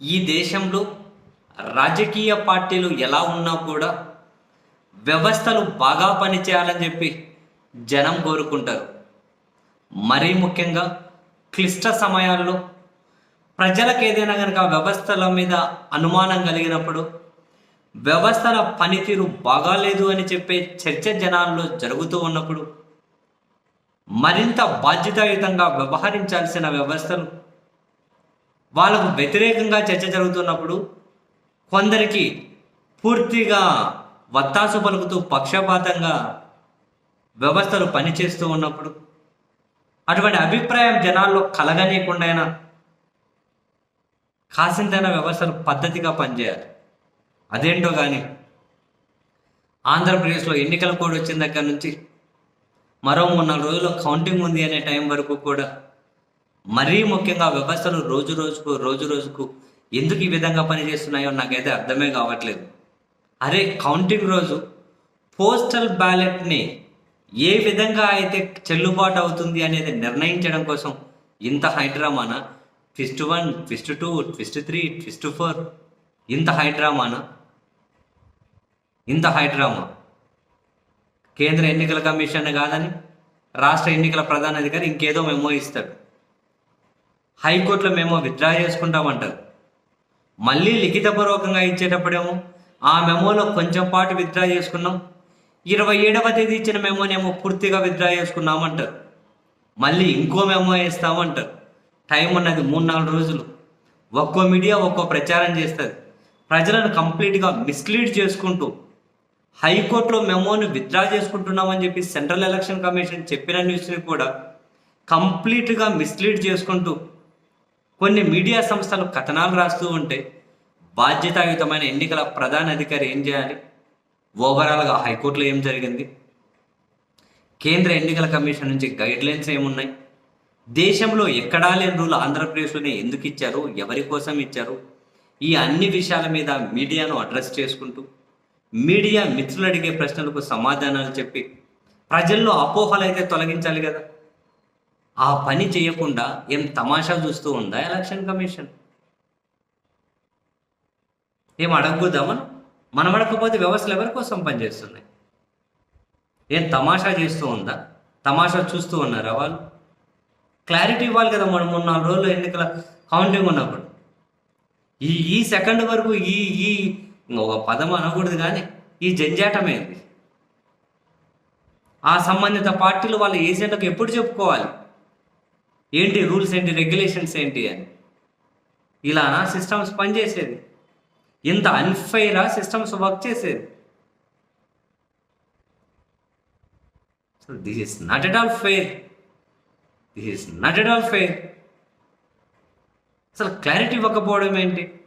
ఈ దేశంలో రాజకీయ పార్టీలు ఎలా ఉన్నా కూడా వ్యవస్థలు బాగా పనిచేయాలని చెప్పి జనం కోరుకుంటారు. మరీ ముఖ్యంగా క్లిష్ట సమయాల్లో ప్రజలకు ఏదైనా కనుక వ్యవస్థల మీద అనుమానం కలిగినప్పుడు వ్యవస్థల పనితీరు బాగాలేదు అని చెప్పే చర్చ జనాల్లో జరుగుతూ ఉన్నప్పుడు మరింత బాధ్యతాయుతంగా వ్యవహరించాల్సిన వ్యవస్థలు వాళ్ళకు వ్యతిరేకంగా చర్చ జరుగుతున్నప్పుడు కొందరికి పూర్తిగా వత్తాసు పలుకుతూ పక్షపాతంగా వ్యవస్థలు పనిచేస్తూ ఉన్నప్పుడు అటువంటి అభిప్రాయం జనాల్లో కలగనీయకుండా కాసింతైన వ్యవస్థలు పద్ధతిగా పనిచేయాలి. అదేంటో కానీ ఆంధ్రప్రదేశ్లో ఎన్నికల కోడ్ వచ్చిన దగ్గర నుంచి మరో మూడు నాలుగు రోజుల్లో కౌంటింగ్ ఉంది అనే టైం వరకు కూడా మరీ ముఖ్యంగా వ్యవస్థలు రోజు రోజుకు రోజు రోజుకు ఎందుకు ఈ విధంగా పనిచేస్తున్నాయో నాకైతే అర్థమే కావట్లేదు. అరే కౌంటింగ్ రోజు పోస్టల్ బ్యాలెట్ని ఏ విధంగా అయితే చెల్లుబాటు అవుతుంది అనేది నిర్ణయించడం కోసం ఇంత హైడ్రామానా? Twist one twist two twist three twist four ఇంత హైడ్రామానా? ఇంత హైడ్రామా? కేంద్ర ఎన్నికల కమిషన్ కాదని రాష్ట్ర ఎన్నికల ప్రధాన అధికారి ఇంకేదో మెమో ఇస్తాడు. హైకోర్టులో మేము విత్డ్రా చేసుకుంటామంటారు. మళ్ళీ లిఖితపూర్వకంగా ఇచ్చేటప్పుడేమో ఆ మెమోలో కొంచెం పాటు విత్డ్రా చేసుకున్నాం. ఇరవై ఏడవ తేదీ ఇచ్చిన మెమోనేమో పూర్తిగా విత్డ్రా చేసుకున్నామంటారు. మళ్ళీ ఇంకో మెమో వేస్తామంటారు. టైం ఉన్నది మూడు నాలుగు రోజులు. ఒక్కో మీడియా ఒక్కో ప్రచారం చేస్తుంది. ప్రజలను కంప్లీట్గా మిస్లీడ్ చేసుకుంటూ హైకోర్టులో మెమోని విత్డ్రా చేసుకుంటున్నామని చెప్పి సెంట్రల్ ఎలక్షన్ కమిషన్ చెప్పిన న్యూస్ని కూడా కంప్లీట్గా మిస్లీడ్ చేసుకుంటూ కొన్ని మీడియా సంస్థలు కథనాలు రాస్తూ ఉంటే బాధ్యతాయుతమైన ఎన్నికల ప్రధాన అధికారి ఏం చేయాలి? ఓవరాల్గా హైకోర్టులో ఏం జరిగింది? కేంద్ర ఎన్నికల కమిషన్ నుంచి గైడ్ లైన్స్ ఏమున్నాయి? దేశంలో ఎక్కడా లేని రూల్ ఆంధ్రప్రదేశ్లోనే ఎందుకు ఇచ్చారు? ఎవరి కోసం ఇచ్చారు? ఈ అన్ని విషయాల మీద మీడియాను అడ్రస్ చేసుకుంటూ మీడియా మిత్రులు అడిగే ప్రశ్నలకు సమాధానాలు చెప్పి ప్రజల్లో అపోహలు అయితే తొలగించాలి కదా? ఆ పని చేయకుండా ఏం తమాషా చూస్తూ ఉందా ఎలక్షన్ కమిషన్? ఏం అడగకూడదా మనం మనం అడగకపోతే వ్యవస్థలు ఎవరి కోసం పనిచేస్తున్నాయి? ఏం తమాషా చేస్తూ ఉందా? తమాషా చూస్తూ ఉన్నారా వాళ్ళు? క్లారిటీ ఇవ్వాలి కదా మనం మూడు నాలుగు రోజులు ఎన్నికల కౌంటింగ్ ఉన్నప్పుడు. ఈ ఈ సెకండ్ వరకు ఈ ఈ ఒక పదం అనకూడదు కానీ ఈ జంజాటమేంది ఆ సంబంధిత పార్టీలు వాళ్ళ ఏజెంట్లకు ఎప్పుడు చెప్పుకోవాలి? ఏంటి రూల్స్ ఏంటి రెగ్యులేషన్స్ ఏంటి అని. ఇలానా సిస్టమ్స్ పనిచేసేది. ఇంత అన్ఫైరా సిస్టమ్స్ వర్క్ చేసేది. So this is not at all fair this is not at all fair అసలు క్లారిటీ ఇవ్వకపోవడం ఏంటి?